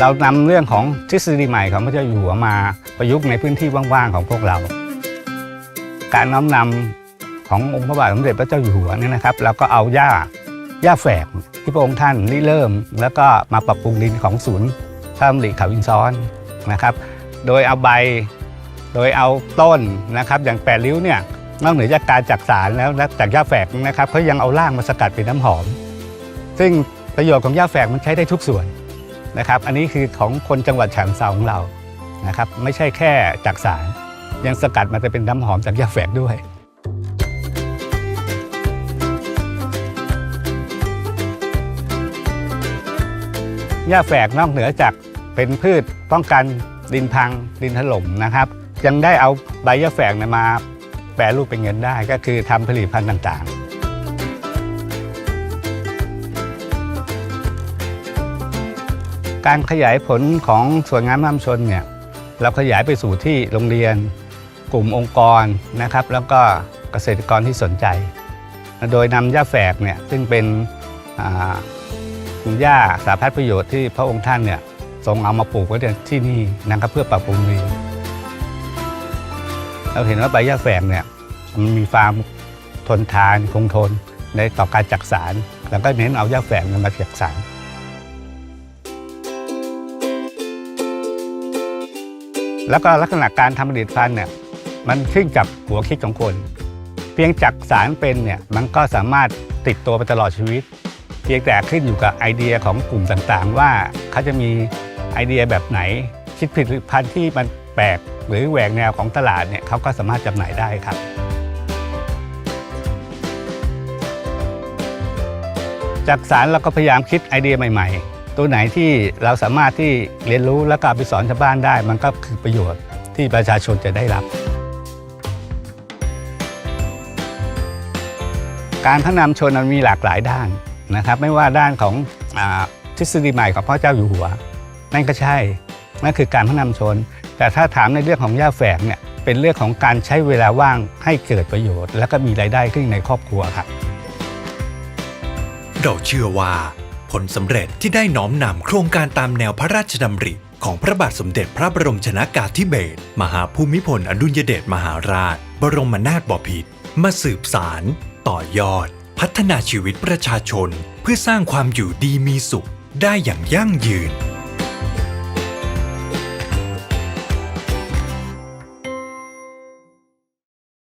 เรานำเรื่องของทฤษฎีใหม่ของพระเจ้าอยู่หัวมาประยุกต์ในพื้นที่ว่างๆของพวกเรา การน้อมนำขององค์พระบาทสมเด็จพระเจ้าอยู่หัวเนี่ยนะครับเราก็เอาหญ้าหญ้าแฝกที่พระองค์ท่านริเริ่ม แล้วก็มาปรับปรุงดินของศูนย์พระดำริเขาอินซ้อนนะครับ โดยเอาใบโดยเอาต้นนะครับ อย่างแปดริ้วเนี่ยนอกเหนือจากการจักสารแล้วจากหญ้าแฝกนะครับเขายังเอารากมาสกัดเป็นน้ำหอม ซึ่งประโยชน์ของหญ้าแฝกมันใช้ได้ทุกส่วน นะครับ อันนี้คือของคนจังหวัดฉะเชิงเทราของเรานะครับไม่ใช่แค่จักสารยังสกัดมาจะเป็นน้ำหอมจากหญ้าแฝกด้วย หญ้าแฝกนอกเหนือจากเป็นพืชป้องกันดินพังดินถล่มนะครับ ยังได้เอาใบหญ้าแฝกมาแปรรูปเป็นเงินได้ก็คือทำผลิตภัณฑ์ต่างๆ การขยายผลของส่วนงานมั่มชนเนี่ยเราขยายไปสู่ที่โรงเรียน กลุ่มองค์กรนะครับ แล้วก็เกษตรกรที่สนใจ โดยนำหญ้าแฝกเนี่ยซึ่งเป็นอ่าคุณย่าสาพัดประโยชน์ที่พระองค์ท่านเนี่ยทรงเอามาปลูกไว้ที่นี่นะครับเพื่อปรับปรุงดินเราเห็นว่าใบหญ้าแฝกเนี่ยมันมีความทนทานคงทนในต่อการจักสาร แล้วก็เน้นเอาหญ้าแฝกเนี่ยมาจักสาร แล้วก็ลักษณะการทำผลิตภัณฑ์เนี่ยมันขึ้นกับหัวคิดของคน เพียงจักสารเป็นเนี่ยมันก็สามารถติดตัวไปตลอดชีวิต เพียงแต่ขึ้นอยู่กับไอเดียของกลุ่มต่างๆ ว่าเขาจะมีไอเดียแบบไหน คิดผลิตภัณฑ์ที่มันแปลกหรือแหวกแนวของตลาดเนี่ยเขาก็สามารถจำหน่ายได้ครับจากสารเราก็พยายามคิดไอเดียใหม่ๆ ตัวไหนที่เราสามารถที่เรียนรู้แล้วก็เอาไปสอนชาวบ้านได้ มันก็คือประโยชน์ที่ประชาชนจะได้รับ การพัฒนาชนมันมีหลากหลายด้านนะครับ ไม่ว่าด้านของอทฤษฎีใหม่ของพระเจ้าอยู่หัว นั่นก็ใช่นั่นคือการพัฒนาชน แต่ถ้าถามในเรื่องของย่าแฝกเนี่ยเป็นเรื่องของการใช้เวลาว่างให้เกิดประโยชน์ แล้วก็มีรายได้ขึ้นในครอบครัวครับเราเชื่อว่า ลสำเร็จที่ได้น้อมนำโครงการตามแนวพระราชดำริ ของพระบาทสมเด็จพระบรมชนากาธิเบศรมหาภูมิพลอดุลยเดชมหาราช บรมนาถบพิตรมาสืบสาร ต่อยอด พัฒนาชีวิตประชาชน เพื่อสร้างความอยู่ดีมีสุขได้อย่างยั่งยืน